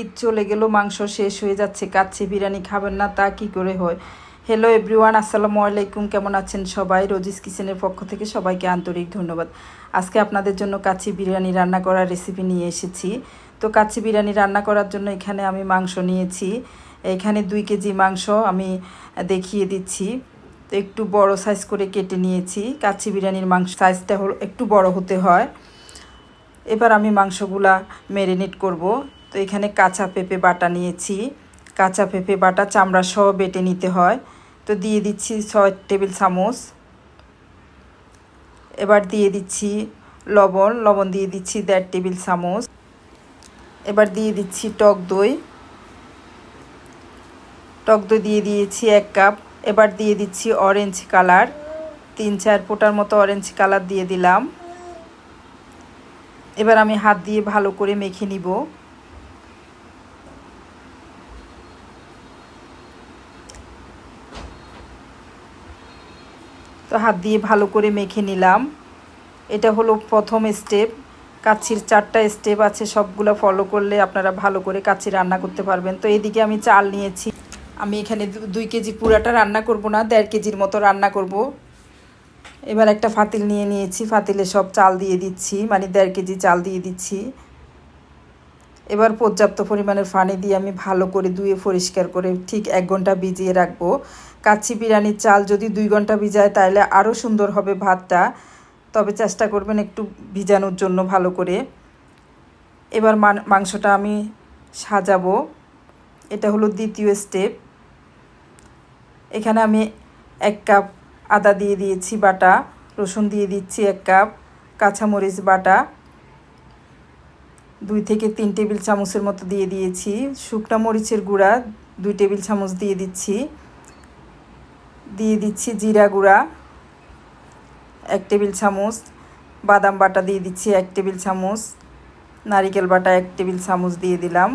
ঈদ চলে গেল মাংস শেষ হয়ে যাচ্ছে কাচ্ছি বিরিয়ানি খাবেন না, তা কি করে হয়? হ্যালো এভরিওয়ান আসসালামু আলাইকুম, কেমন আছেন সবাই? রোজিস কিচেনের পক্ষ থেকে সবাইকে আন্তরিক ধন্যবাদ। আজকে আপনাদের জন্য কাচ্ছি বিরিয়ানি রান্না করার রেসিপি নিয়ে এসেছি। তো কাচ্ছি বিরিয়ানি রান্না করার জন্য এখানে আমি মাংস নিয়েছি। এখানে দুই কেজি মাংস আমি দেখিয়ে দিচ্ছি। তো একটু বড় সাইজ করে কেটে নিয়েছি। কাচ্ছি বিরিয়ানির মাংস সাইজটা হলো একটু বড় হতে হয়। এবার আমি মাংসগুলা ম্যারিনেট করব। তো এখানে কাঁচা পেঁপে বাটা নিয়েছি। কাঁচা পেঁপে বাটা চামড়া সহ বেটে নিতে হয়। তো দিয়ে দিচ্ছি ছয় টেবিল চামচ। এবার দিয়ে দিচ্ছি লবণ। লবণ দিয়ে দিচ্ছি দেড় টেবিল চামচ। এবার দিয়ে দিচ্ছি টক দই। টক দই দিয়ে দিয়েছি এক কাপ। এবার দিয়ে দিচ্ছি অরেঞ্জ কালার তিন চার ফোটার মতো অরেঞ্জ কালার দিয়ে দিলাম। এবার আমি হাত দিয়ে ভালো করে মেখে নিব। তো হাত দিয়ে ভালো করে মেখে নিলাম। এটা হলো প্রথম স্টেপ কাচ্ছির চারটা স্টেপ আছে, সবগুলো ফলো করলে আপনারা ভালো করে কাচ্ছি রান্না করতে পারবেন। তো এদিকে আমি চাল নিয়েছি। আমি এখানে দুই কেজি পুরাটা রান্না করব না, দেড় কেজির মতো রান্না করব। এবার একটা ফাতিল নিয়ে নিয়েছি। ফাতিলে সব চাল দিয়ে দিচ্ছি মানে দেড় কেজি চাল দিয়ে দিচ্ছি। এবার পর্যাপ্ত পরিমাণের পানি দিয়ে আমি ভালো করে ধুয়ে পরিষ্কার করে ঠিক এক ঘণ্টা ভিজিয়ে রাখব। কাচ্চি বিরিয়ানির চাল যদি দুই ঘণ্টা ভিজায় তাহলে আরও সুন্দর হবে ভাতটা। তবে চেষ্টা করবেন একটু ভিজানোর জন্য ভালো করে। এবার মাংসটা আমি সাজাবো। এটা হলো দ্বিতীয় স্টেপ এখানে আমি এক কাপ আদা দিয়ে দিয়েছি বাটা, রসুন দিয়ে দিচ্ছি এক কাপ, কাঁচামরিচ বাটা। দুই থেকে তিন টেবিল চামচের মতো দিয়ে দিয়েছি। শুকনা মরিচের গুঁড়া দুই টেবিল চামচ দিয়ে দিচ্ছি। দিয়ে দিচ্ছি জিরা গুঁড়া এক টেবিল চামচ। বাদাম বাটা দিয়ে দিচ্ছি এক টেবিল চামচ। নারিকেল বাটা এক টেবিল চামচ দিয়ে দিলাম।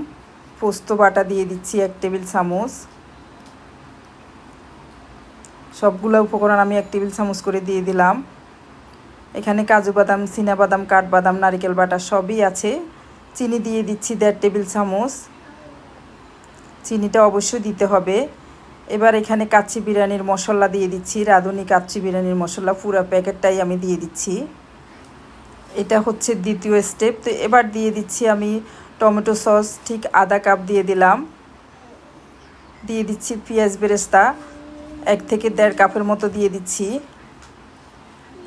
পোস্ত বাটা দিয়ে দিচ্ছি এক টেবিল চামচ। সবগুলো উপকরণ আমি এক টেবিল চামচ করে দিয়ে দিলাম। এখানে কাজু বাদাম বাদাম কাঠবাদাম, নারিকেল বাটা সবই আছে। চিনি দিয়ে দিচ্ছি দেড় টেবিল চামচ। চিনিটা অবশ্যই দিতে হবে। এবার এখানে কাচ্চি বিরিয়ানির মশলা দিয়ে দিচ্ছি, রাঁধুনি কাচ্চি বিরিয়ানির মশলা, পুরো প্যাকেটটাই আমি দিয়ে দিচ্ছি। এটা হচ্ছে দ্বিতীয় স্টেপ। তো এবার দিয়ে দিচ্ছি আমি টমেটো সস, ঠিক আধা কাপ দিয়ে দিলাম। দিয়ে দিচ্ছি পেঁয়াজ বেরেস্তা, এক থেকে দেড় কাপের মতো দিয়ে দিচ্ছি।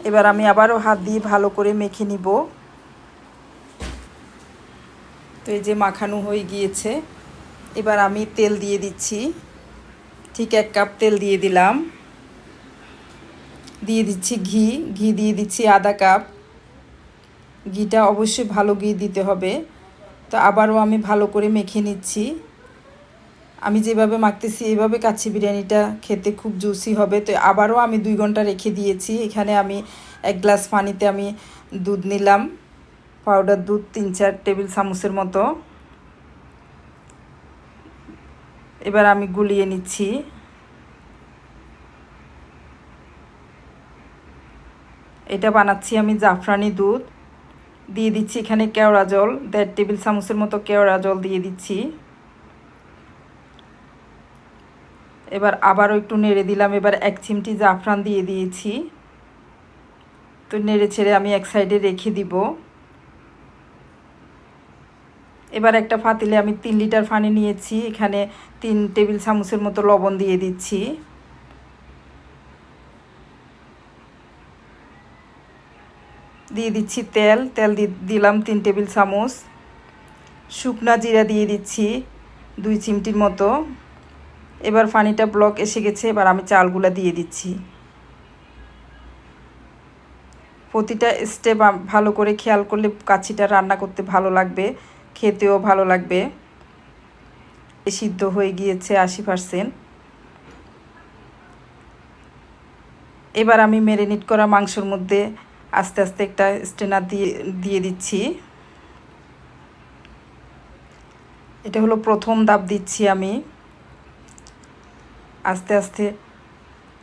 এবার আমি আবারও হাত দিয়ে ভালো করে মেখে নিব। তো এই যে মাখানো হয়ে গিয়েছে, এবার আমি তেল দিয়ে দিচ্ছি। ঠিক এক কাপ তেল দিয়ে দিলাম। দিয়ে দিচ্ছি ঘি ঘি দিয়ে দিচ্ছি আধা কাপ। ঘিটা অবশ্যই ভালো ঘি দিতে হবে। তো আবারও আমি ভালো করে মেখে নিচ্ছি। আমি যেভাবে মাখতেছি, এভাবে কাচ্ছি বিরিয়ানিটা খেতে খুব জুসি হবে। তো আবারও আমি দুই ঘণ্টা রেখে দিয়েছি। এখানে আমি এক গ্লাস পানিতে আমি দুধ নিলাম। পাউডার, দুধ, তিন চার টেবিল চামচের মতো। এবার আমি গুলিয়ে নিচ্ছি। এটা বানাচ্ছি আমি জাফরানি দুধ। দিয়ে দিচ্ছি এখানে কেওড়া জল, দেড় টেবিল চামচের মতো কেওড়া জল দিয়ে দিচ্ছি। এবার আবারও একটু নেড়ে দিলাম, এবার এক চিমটি জাফরান দিয়ে দিয়েছি। তো নেড়ে ছেড়ে আমি এক সাইডে রেখে দিব। এবার একটা ফাতিলে আমি তিন লিটার পানি নিয়েছি, এখানে তিন টেবিল চামচের মতো লবণ দিয়ে দিচ্ছি। দিয়ে দিচ্ছি তেল তেল দিলাম তিন টেবিল চামচ। শুকনা জিরা দিয়ে দিচ্ছি দুই চিমটির মতো। এবার পানিটা ব্লক এসে গেছে, এবার আমি চালগুলা দিয়ে দিচ্ছি। প্রতিটা স্টেপ ভালো করে খেয়াল করলে কাছিটা রান্না করতে ভালো লাগবে। খেতেও ভালো লাগবে। সিদ্ধ হয়ে গিয়েছে আশি পারসেন্ট এবার আমি ম্যারিনেট করা মাংসর মধ্যে আস্তে আস্তে একটা স্টেনার দিয়ে দিয়ে দিচ্ছি। এটা হলো প্রথম দাব দিচ্ছি আমি। আস্তে আস্তে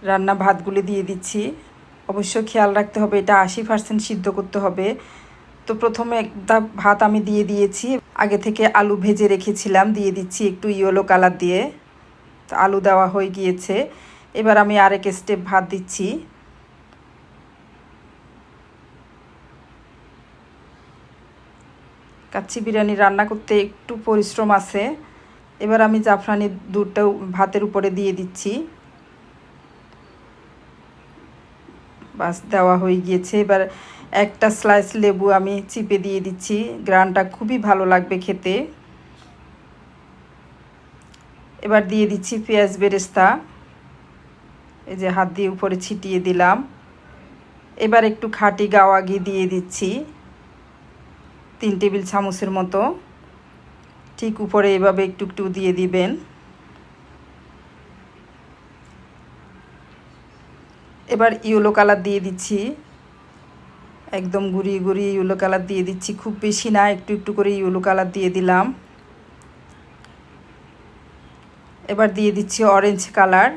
রান্না ভাতগুলি দিয়ে দিচ্ছি। অবশ্য খেয়াল রাখতে হবে এটা আশি পার্সেন্ট সিদ্ধ করতে হবে। তো প্রথমে একটা ভাত আমি দিয়ে দিয়েছি। আগে থেকে আলু ভেজে রেখেছিলাম, দিয়ে দিচ্ছি একটু ইয়েলো কালার দিয়ে। তো আলু দেওয়া হয়ে গিয়েছে। এবার আমি আরেক স্টেপ ভাত দিচ্ছি। কাচ্চি বিরিয়ানি রান্না করতে একটু পরিশ্রম আছে। এবার আমি জাফরানি দুধটাও ভাতের উপরে দিয়ে দিচ্ছি। বাস দেওয়া হয়ে গিয়েছে। এবার একটা স্লাইস লেবু আমি চিপে দিয়ে দিচ্ছি। গ্রানটা খুবই ভালো লাগবে খেতে। এবার দিয়ে দিচ্ছি পেঁয়াজ বেরেস্তা। এই যে হাত দিয়ে উপরে ছিটিয়ে দিলাম। এবার একটু খাঁটি গাওয়া ঘি দিয়ে দিচ্ছি। তিন টেবিল চামচের মতো। ঠিক উপরে এভাবে একটু একটু দিয়ে দিবেন। এবার ইয়েলো কালার দিয়ে দিচ্ছি। একদম গুড়িয়ে গুড়িয়ে ইয়েলো কালার দিয়ে দিচ্ছি। খুব বেশি না, একটু একটু করে ইয়েলো কালার দিয়ে দিলাম। এবার দিয়ে দিচ্ছি অরেঞ্জ কালার।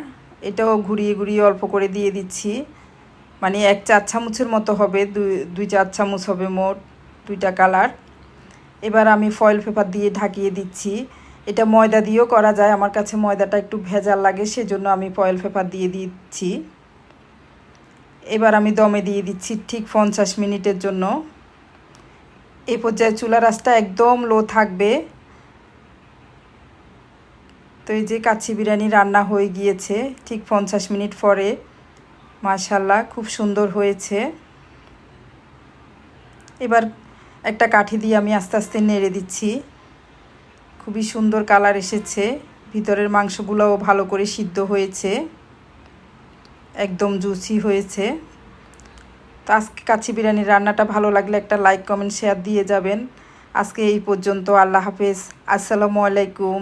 এটাও ঘুরিয়ে ঘুরিয়ে অল্প করে দিয়ে দিচ্ছি। মানে এক চার চামচের মতো হবে, দুই দুই চার চামচ হবে মোট দুইটা কালার। এবার আমি ফয়েল পেপার দিয়ে ঢাকিয়ে দিচ্ছি। এটা ময়দা দিয়েও করা যায়, আমার কাছে ময়দাটা একটু ভেজাল লাগে, সেজন্য আমি ফয়েল পেপার দিয়ে দিচ্ছি। এবার আমি দমে দিয়ে দিচ্ছি ঠিক পঞ্চাশ মিনিটের জন্য। এই পর্যায়ে চুলা রাসটা একদম লো থাকবে। তো এই যে কাচ্চি বিরিয়ানি রান্না হয়ে গিয়েছে ঠিক পঞ্চাশ মিনিট পরে। মাশাল্লাহ খুব সুন্দর হয়েছে। এবার একটা কাঠি দিয়ে আমি আস্তে আস্তে নেড়ে দিচ্ছি। খুবই সুন্দর কালার এসেছে। ভিতরের মাংসগুলোও ভালো করে সিদ্ধ হয়েছে। একদম জুসি হয়েছে। তো আজকে কাছি বিরিয়ানির রান্নাটা ভালো লাগলে একটা লাইক কমেন্ট শেয়ার দিয়ে যাবেন। আজকে এই পর্যন্ত, আল্লাহ হাফেজ। আসসালামু আলাইকুম।